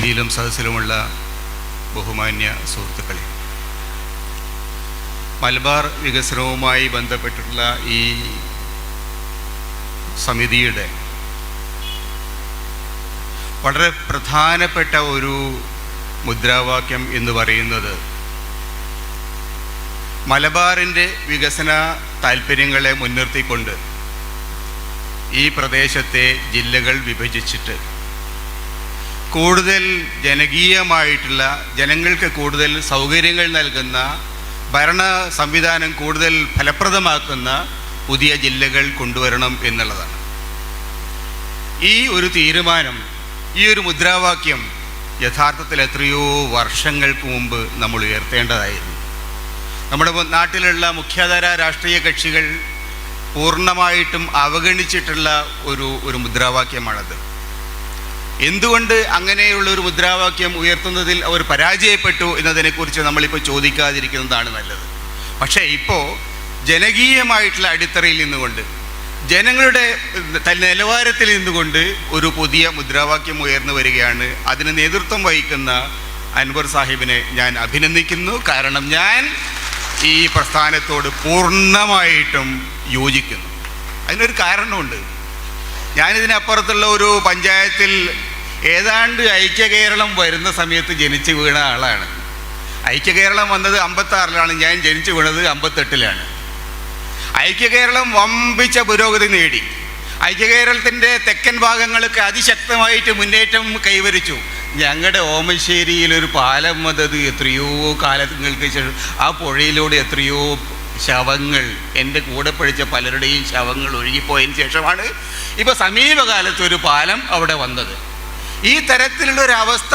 വേദിയിലും സദസ്സിലുമുള്ള ബഹുമാന്യ സുഹൃത്തുക്കളെ മലബാർ വികസനവുമായി ബന്ധപ്പെട്ടിട്ടുള്ള ഈ സമിതിയുടെ വളരെ പ്രധാനപ്പെട്ട ഒരു മുദ്രാവാക്യം എന്ന് പറയുന്നത് മലബാറിന്റെ വികസന താല്പര്യങ്ങളെ മുൻനിർത്തിക്കൊണ്ട് ഈ പ്രദേശത്തെ ജില്ലകൾ വിഭജിച്ചിട്ട് കൂടുതൽ ജനകീയമായിട്ടുള്ള ജനങ്ങൾക്ക് കൂടുതൽ സൗകര്യങ്ങൾ നൽകുന്ന ഭരണ സംവിധാനം കൂടുതൽ ഫലപ്രദമാക്കുന്ന പുതിയ ജില്ലകൾ കൊണ്ടുവരണം എന്നുള്ളതാണ്. ഈ ഒരു തീരുമാനം ഈ ഒരു മുദ്രാവാക്യം യഥാർത്ഥത്തിൽ എത്രയോ വർഷങ്ങൾക്ക് മുമ്പ് നമ്മൾ ഉയർത്തേണ്ടതായിരുന്നു. നമ്മുടെ നാട്ടിലുള്ള മുഖ്യധാര രാഷ്ട്രീയ കക്ഷികൾ പൂർണമായിട്ടും അവഗണിച്ചിട്ടുള്ള ഒരു ഒരു മുദ്രാവാക്യമാണത്. എന്തുകൊണ്ട് അങ്ങനെയുള്ള ഒരു മുദ്രാവാക്യം ഉയർത്തുന്നതിൽ അവർ പരാജയപ്പെട്ടു എന്നതിനെക്കുറിച്ച് നമ്മളിപ്പോൾ ചോദിക്കാതിരിക്കുന്നതാണ് നല്ലത്. പക്ഷേ ഇപ്പോൾ ജനകീയമായിട്ടുള്ള അടിത്തറയിൽ നിന്നുകൊണ്ട് ജനങ്ങളുടെ നിലവാരത്തിൽ നിന്നുകൊണ്ട് ഒരു പുതിയ മുദ്രാവാക്യം ഉയർന്നു വരികയാണ്. അതിന് നേതൃത്വം വഹിക്കുന്ന അൻവർ സാഹിബിനെ ഞാൻ അഭിനന്ദിക്കുന്നു. കാരണം ഞാൻ ഈ പ്രസ്ഥാനത്തോട് പൂർണമായിട്ടും യോജിക്കുന്നു. അതിനൊരു കാരണമുണ്ട്. ഞാനിതിനപ്പുറത്തുള്ള ഒരു പഞ്ചായത്തിൽ ഏതാണ്ട് ഐക്യ കേരളം വരുന്ന സമയത്ത് ജനിച്ചു വീണ ആളാണ്. ഐക്യ കേരളം വന്നത് അമ്പത്താറിലാണ്. ഞാൻ ജനിച്ചു വീണത് അമ്പത്തെട്ടിലാണ്. ഐക്യ കേരളം വമ്പിച്ച പുരോഗതി നേടി. ഐക്യ കേരളത്തിന്റെ തെക്കൻ ഭാഗങ്ങൾക്ക് അതിശക്തമായിട്ട് മുന്നേറ്റം കൈവരിച്ചു. ഞങ്ങളുടെ ഓമശ്ശേരിയിൽ ഒരു പാലം വന്നത് എത്രയോ കാലങ്ങൾക്ക് ശേഷം ആ പുഴയിലൂടെ എത്രയോ ശവങ്ങൾ എന്റെ കൂടെ പഠിച്ച പലരുടെയും ശവങ്ങൾ ഒഴുകിപ്പോയതിന് ശേഷമാണ് ഇപ്പോൾ സമീപകാലത്ത് ഒരു പാലം അവിടെ വന്നത്. ഈ തരത്തിലുള്ള ഒരു അവസ്ഥ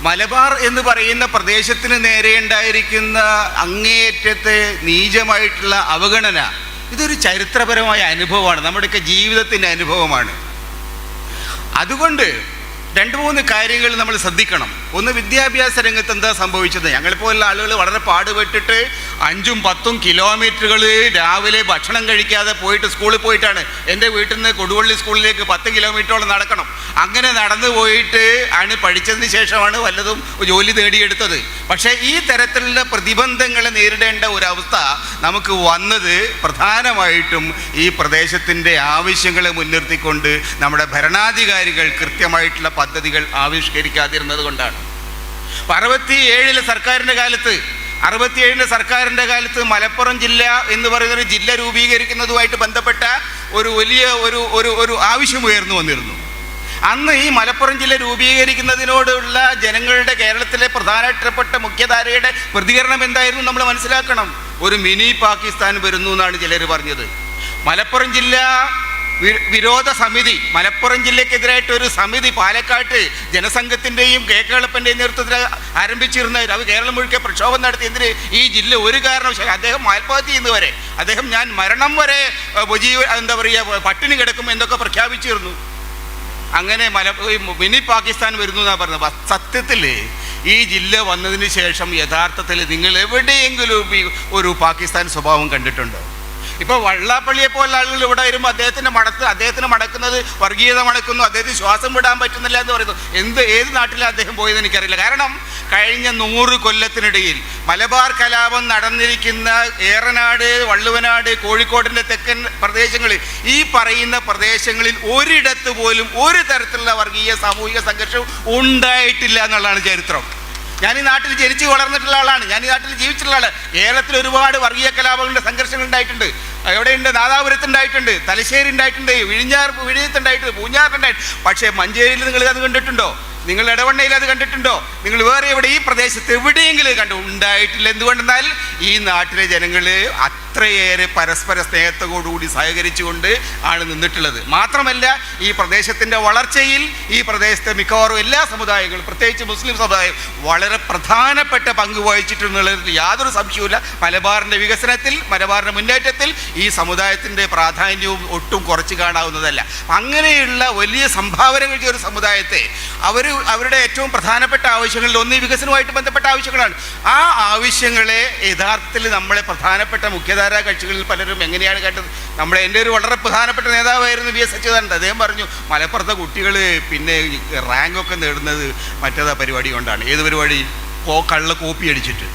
മലബാർ എന്ന് പറയുന്ന പ്രദേശത്തിന് നേരെ ഉണ്ടായിരിക്കുന്ന അങ്ങേയറ്റത്തെ നീചമായിട്ടുള്ള അവഗണന ഇതൊരു ചരിത്രപരമായ അനുഭവമാണ് നമ്മുടെയൊക്കെ ജീവിതത്തിന്റെ അനുഭവമാണ്. അതുകൊണ്ട് രണ്ട് മൂന്ന് കാര്യങ്ങൾ നമ്മൾ ശ്രദ്ധിക്കണം. ഒന്ന് വിദ്യാഭ്യാസ രംഗത്ത് എന്താ സംഭവിച്ചത്? ഞങ്ങളെപ്പോലുള്ള ആളുകൾ വളരെ പാടുപെട്ടിട്ട് അഞ്ചും പത്തും കിലോമീറ്ററുകൾ രാവിലെ ഭക്ഷണം കഴിക്കാതെ പോയിട്ട് സ്കൂളിൽ പോയിട്ടാണ്. എന്റെ വീട്ടിൽ നിന്ന് കൊടുവള്ളി സ്കൂളിലേക്ക് പത്ത് കിലോമീറ്ററോളം നടക്കണം. അങ്ങനെ നടന്നു പോയിട്ട് ആണ് പഠിച്ചതിന് ശേഷമാണ് വല്ലതും ജോലി നേടിയെടുത്തത്. പക്ഷേ ഈ തരത്തിലുള്ള പ്രതിബന്ധങ്ങളെ നേരിടേണ്ട ഒരവസ്ഥ നമുക്ക് വന്നത് പ്രധാനമായിട്ടും ഈ പ്രദേശത്തിന്റെ ആവശ്യങ്ങളെ മുൻനിർത്തിക്കൊണ്ട് നമ്മുടെ ഭരണാധികാരികൾ കൃത്യമായിട്ടുള്ള പദ്ധതികൾ ആവിഷ്കരിക്കാതിരുന്നത് കൊണ്ടാണ്. അറുപത്തി ഏഴിലെ സർക്കാരിന്റെ കാലത്ത് അറുപത്തിയേഴിന്റെ സർക്കാരിന്റെ കാലത്ത് മലപ്പുറം ജില്ല എന്ന് പറയുന്നൊരു ജില്ല രൂപീകരിക്കുന്നതുമായിട്ട് ബന്ധപ്പെട്ട ഒരു വലിയ ഒരു ഒരു ഒരു ആവശ്യം ഉയർന്നു വന്നിരുന്നു. അന്ന് ഈ മലപ്പുറം ജില്ല രൂപീകരിക്കുന്നതിനോടുള്ള ജനങ്ങളുടെ കേരളത്തിലെ പ്രധാനപ്പെട്ട മുഖ്യധാരയുടെ പ്രതികരണം എന്തായിരുന്നു നമ്മൾ മനസ്സിലാക്കണം. ഒരു മിനി പാകിസ്ഥാൻ വരുന്നു എന്നാണ് ചിലർ പറഞ്ഞത്. മലപ്പുറം ജില്ല വിരോധ സമിതി മലപ്പുറം ജില്ലക്കെതിരായിട്ട് ഒരു സമിതി പാലക്കാട്ട് ജനസംഘത്തിന്റെയും കെ കേളപ്പന്റെയും നേതൃത്വത്തിൽ ആരംഭിച്ചിരുന്ന അത് കേരളം മുഴുക്കെ പ്രക്ഷോഭം നടത്തിയതിന് ഈ ജില്ല ഒരു കാരണവശാലും അദ്ദേഹം ആത്മഹത്യ ചെയ്യുന്നത് വരെ. അദ്ദേഹം ഞാൻ മരണം വരെ ഉപജീവ എന്താ പറയുക പട്ടിണി കിടക്കും എന്നൊക്കെ പ്രഖ്യാപിച്ചിരുന്നു. അങ്ങനെ മല മിനി പാകിസ്ഥാൻ വരുന്നു എന്നാണ് പറഞ്ഞത്. സത്യത്തിൽ ഈ ജില്ല വന്നതിന് ശേഷം യഥാർത്ഥത്തിൽ നിങ്ങൾ എവിടെയെങ്കിലും ഒരു പാകിസ്ഥാൻ സ്വഭാവം കണ്ടിട്ടുണ്ടോ? ഇപ്പോൾ വള്ളാപ്പള്ളിയെ പോലുള്ള ആളുകൾ ഇവിടെ വരുമ്പോൾ അദ്ദേഹത്തിന്റെ മടത്ത് അദ്ദേഹത്തിന് മടക്കുന്നത് വർഗീയത മടക്കുന്നു അദ്ദേഹത്തിന് ശ്വാസം വിടാൻ പറ്റുന്നില്ല എന്ന് പറയുന്നു. എന്ത് ഏത് നാട്ടിലാണ് അദ്ദേഹം പോയത് എനിക്കറിയില്ല. കാരണം കഴിഞ്ഞ നൂറ് കൊല്ലത്തിനിടയിൽ മലബാർ കലാപം നടന്നിരിക്കുന്ന ഏറനാട് വള്ളുവനാട് കോഴിക്കോടിന്റെ തെക്കൻ പ്രദേശങ്ങളിൽ ഈ പറയുന്ന പ്രദേശങ്ങളിൽ ഒരിടത്ത് പോലും ഒരു തരത്തിലുള്ള വർഗീയ സാമൂഹിക സംഘർഷം ഉണ്ടായിട്ടില്ല എന്നുള്ളതാണ് ചരിത്രം. ഞാൻ ഈ നാട്ടിൽ ജനിച്ചു വളർന്നിട്ടുള്ള ആളാണ്. ഞാൻ ഈ നാട്ടിൽ ജീവിച്ചിട്ടുള്ള ആളാണ്. കേരളത്തിൽ ഒരുപാട് വർഗീയ കലാപങ്ങളുടെ സംഘർഷങ്ങൾ ഉണ്ടായിട്ടുണ്ട്. എവിടെയുണ്ട് നാദാപുരത്ത് ഉണ്ടായിട്ടുണ്ട് തലശ്ശേരി ഉണ്ടായിട്ടുണ്ട് വിഴിഞ്ഞാർ വിഴിഞ്ഞത്തുണ്ടായിട്ടുണ്ട് പൂഞ്ഞാറിലുണ്ടായിട്ടുണ്ട് പക്ഷേ മഞ്ചേരിയിൽ നിങ്ങൾ അത് കണ്ടിട്ടുണ്ടോ? നിങ്ങൾ ഇടവണ്ണയിൽ അത് കണ്ടിട്ടുണ്ടോ? നിങ്ങൾ വേറെ എവിടെ ഈ പ്രദേശത്ത് എവിടെയെങ്കിലും കണ്ടു ഉണ്ടായിട്ടില്ല. എന്തുകൊണ്ടെന്നാൽ ഈ നാട്ടിലെ ജനങ്ങൾ അത്രയേറെ പരസ്പര സ്നേഹത്തോടുകൂടി സഹകരിച്ചുകൊണ്ട് ആണ് നിന്നിട്ടുള്ളത്. മാത്രമല്ല ഈ പ്രദേശത്തിന്റെ വളർച്ചയിൽ ഈ പ്രദേശത്തെ മിക്കവാറും എല്ലാ സമുദായങ്ങളും പ്രത്യേകിച്ച് മുസ്ലിം സമുദായം വളരെ പ്രധാനപ്പെട്ട പങ്ക് വഹിച്ചിട്ടുണ്ടെന്നുള്ളതിൽ യാതൊരു സംശയവുമില്ല. മലബാറിന്റെ വികസനത്തിൽ മലബാറിന്റെ മുന്നേറ്റത്തിൽ ഈ സമുദായത്തിന്റെ പ്രാധാന്യവും ഒട്ടും കുറച്ച് കാണാവുന്നതല്ല. അങ്ങനെയുള്ള വലിയ സംഭാവനകൾ ഒരു സമുദായത്തെ അവർ അവരുടെ ഏറ്റവും പ്രധാനപ്പെട്ട ആവശ്യങ്ങളിൽ ഒന്ന് ഈ വികസനവുമായിട്ട് ബന്ധപ്പെട്ട ആവശ്യങ്ങളാണ്. ആ ആവശ്യങ്ങളെ യഥാർത്ഥത്തിൽ നമ്മളെ പ്രധാനപ്പെട്ട മുഖ്യധാരാ കക്ഷികളിൽ പലരും എങ്ങനെയാണ് കേട്ടത്? നമ്മളെ എന്റെ ഒരു വളരെ പ്രധാനപ്പെട്ട നേതാവായിരുന്നു വി എസ് അച്യുതാനന്ദ അദ്ദേഹം പറഞ്ഞു മലപ്പുറത്തെ കുട്ടികൾ പിന്നെ റാങ്കൊക്കെ നേടുന്നത് മറ്റേതാ പരിപാടി കൊണ്ടാണ്. ഏത് പരിപാടി? കോ കള്ള കോപ്പി അടിച്ചിട്ട്.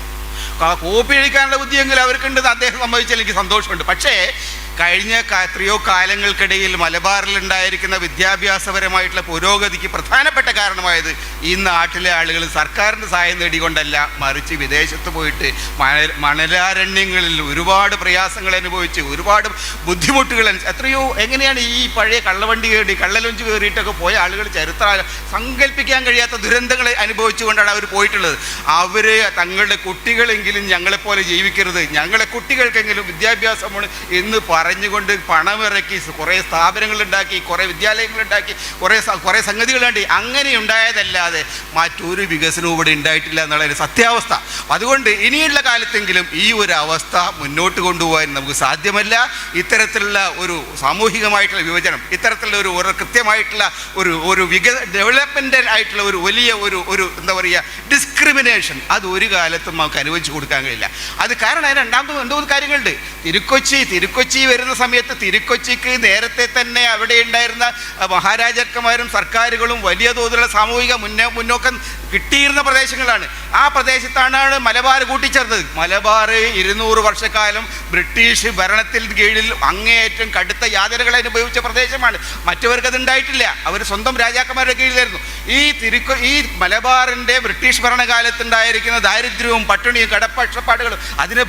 കോപ്പി അടിക്കാനുള്ള ബുദ്ധിയെങ്കിലും അവർക്കുണ്ടെന്ന് അദ്ദേഹം സംഭവിച്ചാൽ എനിക്ക് സന്തോഷമുണ്ട്. പക്ഷേ കഴിഞ്ഞ എത്രയോ കാലങ്ങൾക്കിടയിൽ മലബാറിൽ ഉണ്ടായിരിക്കുന്ന വിദ്യാഭ്യാസപരമായിട്ടുള്ള പുരോഗതിക്ക് പ്രധാനപ്പെട്ട കാരണമായത് ഈ നാട്ടിലെ ആളുകൾ സർക്കാരിന്റെ സഹായം നേടിക്കൊണ്ടല്ല മറിച്ച് വിദേശത്ത് പോയിട്ട് മണ മണലാരണ്യങ്ങളിൽ ഒരുപാട് പ്രയാസങ്ങൾ അനുഭവിച്ച് ഒരുപാട് ബുദ്ധിമുട്ടുകൾ എത്രയോ എങ്ങനെയാണ് ഈ പഴയ കള്ളവണ്ടി കയറി കള്ളലൊഞ്ച് കയറിയിട്ടൊക്കെ പോയ ആളുകൾ ചരിത്ര സങ്കല്പിക്കാൻ കഴിയാത്ത ദുരന്തങ്ങളെ അനുഭവിച്ചുകൊണ്ടാണ് അവർ പോയിട്ടുള്ളത്. അവർ തങ്ങളുടെ കുട്ടികളെങ്കിലും ഞങ്ങളെപ്പോലെ ജീവിക്കരുത്. ഞങ്ങളെ കുട്ടികൾക്കെങ്കിലും വിദ്യാഭ്യാസമാണ് എന്ന് പറഞ്ഞുകൊണ്ട് പണമിറക്കി കുറേ സ്ഥാപനങ്ങളുണ്ടാക്കി കുറേ വിദ്യാലയങ്ങളുണ്ടാക്കി കുറേ കുറേ സംഗതികളുണ്ടായി അങ്ങനെ ഉണ്ടായതല്ലാതെ മറ്റൊരു വികസനവും ഇവിടെ ഉണ്ടായിട്ടില്ല എന്നുള്ളൊരു സത്യാവസ്ഥ. അതുകൊണ്ട് ഇനിയുള്ള കാലത്തെങ്കിലും ഈ ഒരു അവസ്ഥ മുന്നോട്ട് കൊണ്ടുപോകാൻ നമുക്ക് സാധ്യമല്ല. ഇത്തരത്തിലുള്ള ഒരു സാമൂഹികമായിട്ടുള്ള വിഭജനം ഇത്തരത്തിലുള്ള ഒരു ഒരു കൃത്യമായിട്ടുള്ള ഒരു ഒരു വിക ഡെവലപ്മെന്റൽ ആയിട്ടുള്ള ഒരു വലിയ ഒരു ഒരു എന്താ പറയുക ഡിസ്ക്രിമിനേഷൻ അത് ഒരു കാലത്തും നമുക്ക് അനുവദിച്ചു കൊടുക്കാൻ കഴിയില്ല. അത് കാരണം രണ്ടാമത് രണ്ടു മൂന്ന് കാര്യങ്ങളുണ്ട്. തിരുക്കൊച്ചി തിരുക്കൊച്ചി വരുന്ന സമയത്ത് തിരുക്കൊച്ചിക്ക് നേരത്തെ തന്നെ അവിടെ ഉണ്ടായിരുന്ന മഹാരാജാക്കന്മാരും സർക്കാരുകളും വലിയ തോതിലുള്ള സാമൂഹിക മുന്നോ മുന്നോക്കം കിട്ടിയിരുന്ന പ്രദേശങ്ങളാണ്. ആ പ്രദേശത്താണ് മലബാർ കൂട്ടിച്ചേർത്തത്. മലബാർ ഇരുന്നൂറ് വർഷക്കാലം ബ്രിട്ടീഷ് ഭരണത്തിൽ കീഴിൽ അങ്ങേയറ്റം കടുത്ത യാതനകൾ അനുഭവിച്ച പ്രദേശമാണ്. മറ്റവർക്ക് അത് ഉണ്ടായിട്ടില്ല. അവർ സ്വന്തം രാജാക്കന്മാരുടെ കീഴിലായിരുന്നു. ഈ തിരുക്കൊ ഈ മലബാറിന്റെ ബ്രിട്ടീഷ് ഭരണകാലത്തുണ്ടായിരിക്കുന്ന ദാരിദ്ര്യവും പട്ടിണിയും കടപ്പക്ഷപ്പാടുകളും അതിനെ